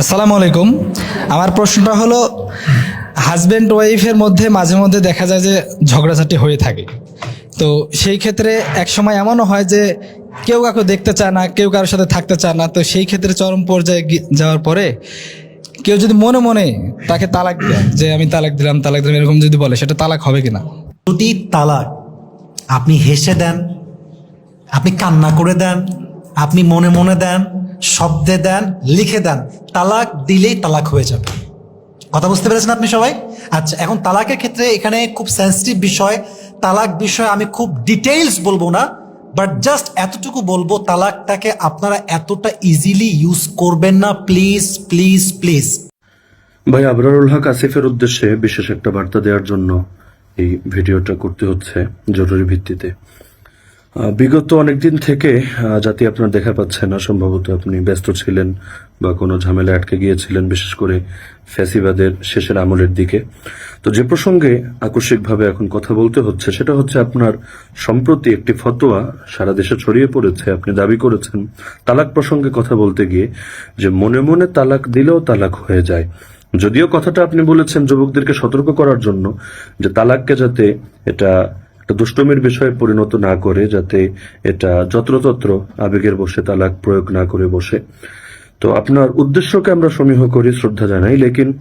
আসসালামু আলাইকুম। আমার প্রশ্নটা হলো হাজব্যান্ড ওয়াইফের মধ্যে মাঝে মধ্যে দেখা যায় যে ঝগড়াঝাটি হয়ে থাকে। তো সেই ক্ষেত্রে এক সময় এমনও হয় যে কেউ কাউকে দেখতে চায় না, কেউ কারোর সাথে থাকতে চায় না, তো সেই ক্ষেত্রে চরম পর্যায়ে যাওয়ার পরে কেউ যদি মনে মনে তাকে তালাক দেয়, যে আমি তালাক দিলাম তালাক দিলাম, এরকম যদি বলে, সেটা তালাক হবে কিনা? দুটি তালাক আপনি হেসে দেন, আপনি কান্না করে দেন আপনি মনে মনে দেন, শব্দে দেন, লিখে দেন, তালাক দিলেই তালাক হয়ে যাবে। কথা বুঝতে পেরেছেন আপনি সবাই? আচ্ছা এখন তালাকের ক্ষেত্রে এখানে খুব সেন্সিটিভ বিষয়। তালাক বিষয়ে আমি খুব ডিটেইলস বলব না বাট জাস্ট এতটুকু বলব, তালাকটাকে আপনারা এতটা ইজিলি ইউজ করবেন না। প্লিজ প্লিজ প্লিজ ভাই, আবরারুল হক আসিফের উদ্দেশ্যে বিশেষ একটা বার্তা দেওয়ার জন্য এই ভিডিওটা করতে হচ্ছে জরুরি ভিত্তিতে। বিগত অনেকদিন থেকে আহ, জাতি আপনার দেখা পাচ্ছে না। সম্ভবত আপনি ব্যস্ত ছিলেন বা কোনো ঝামেলা আটকে গিয়েছিলেন বিশেষ করে ফ্যাসিবাদের শেষের আমলের দিকে। তো যে প্রসঙ্গে আকস্মিকভাবে এখন কথা বলতে হচ্ছে সেটা হচ্ছে আপনার সম্প্রতি একটি ফতোয়া সারা দেশে ছড়িয়ে পড়েছে আপনি দাবি করেছেন তালাক প্রসঙ্গে কথা বলতে গিয়ে যে মনে মনে তালাক দিলেও তালাক হয়ে যায়। যদিও কথাটা আপনি বলেছেন যুবকদেরকে সতর্ক করার জন্য যে তালাককে যাতে এটা একটা দুষ্টমির বিষয়ে পরিণত না করে যাতে এটা যত্রতত্র আবেগের বসে তালাক প্রয়োগ না করে বসে। তো আপনার উদ্দেশ্যকে আমরা সমীহ করি, শ্রদ্ধা জানাই। লেকিন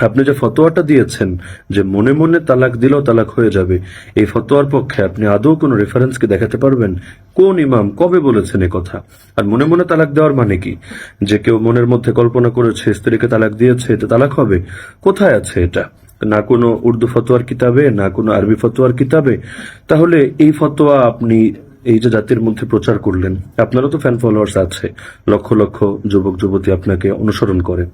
আপনি যে ফতোয়াটা দিয়েছেন যে মনে মনে তালাক দিলেও তালাক হয়ে যাবে, এই ফতোয়ার পক্ষে আপনি আদৌ কোনো রেফারেন্স কি দেখাতে পারবেন? কোন ইমাম কবে বলেছেন কথা? আর মনে মনে তালাক দেওয়ার মানে কি? যে কেউ মনের মধ্যে কল্পনা করেছে, স্ত্রীকে তালাক দিয়েছে এটা তালাক হবে? কোথায় আছে এটা? না কোনো উর্দু ফতোয়ার কিতাবে, না কোনো আরবি ফতোয়ার কিতাবে, তাহলে এই ফতোয়া আপনি এই যে জাতির মধ্যে প্রচার করলেন, আপনারও তো ফ্যান ফলোয়ার্স আছে, লক্ষ লক্ষ যুবক যুবতী আপনাকে অনুসরণ করে,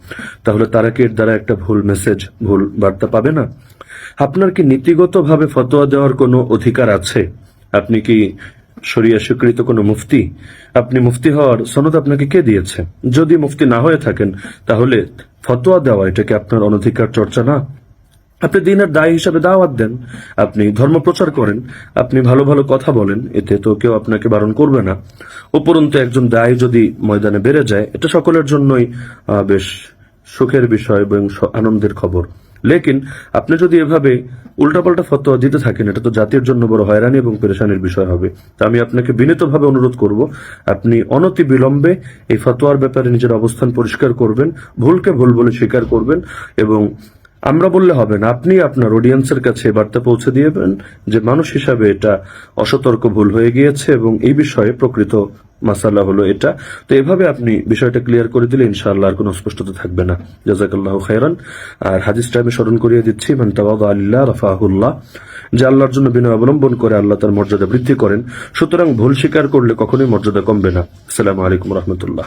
তাহলে তারা কি এর দ্বারা একটা ভুল মেসেজ ভুল বার্তা পাবে না? আপনার কি নীতিগতভাবে ফতোয়া দেওয়ার কোনো অধিকার আছে? আপনি কি শরিয়া স্বীকৃত কোনো মুফতি? আপনি মুফতি হওয়ার সনদ আপনাকে কে দিয়েছে? যদি মুফতি না হয়ে থাকেন, তাহলে ফতোয়া দেওয়া এটা কি আপনার অনধিকার চর্চা না? আপনি দিনের দায় হিসাবে দাওয়াত দেন, আপনি ধর্ম প্রচার করেন, আপনি ভালো ভালো কথা বলেন, এতে তো কেউ আপনাকে বারণ করবে না। উপরন্তু একজন দায় যদি ময়দানে বেড়ে যায়, এটা সকলের জন্যই বেশ সুখের বিষয় এবং আনন্দের খবর। লেকিন আপনি যদি এভাবে উল্টাপাল্টা ফতোয়া দিতে থাকেন, এটা তো জাতির জন্য বড় হয়রানি এবং পেরেশানির বিষয় হবে। তা আমি আপনাকে বিনীতভাবে অনুরোধ করব, আপনি অনতি বিলম্বে এই ফতোয়ার ব্যাপারে নিজের অবস্থান পরিষ্কার করবেন, ভুলকে ভুল বলে স্বীকার করবেন এবং আমরা বললে হবে না, আপনি আপনার অডিয়েন্সের কাছে বার্তা পৌঁছে দিয়েবেন যে মানুষ হিসাবে এটা অসতর্ক ভুল হয়ে গিয়েছে এবং এই বিষয়ে প্রকৃত মাসালা হলো এটা। তো এভাবে আপনি বিষয়টা ক্লিয়ার করে দিলে ইনশাআল্লাহ আর কোনো অস্পষ্টতা থাকবে না। জাজাকাল্লাহ খাইরান আর হাদিসটা আমি স্মরণ করিয়ে দিচ্ছি, মান তাওয়াদা আলিল্লাহ রাফাহুল্লাহ। যে আল্লাহর জন্য বিনয় অবলম্বন করে আল্লাহ তার মর্যাদা বৃদ্ধি করেন, সুতরাং ভুল স্বীকার করলে কখনোই মর্যাদা কমবে না। আসসালামু আলাইকুম রহমতুল্লাহ।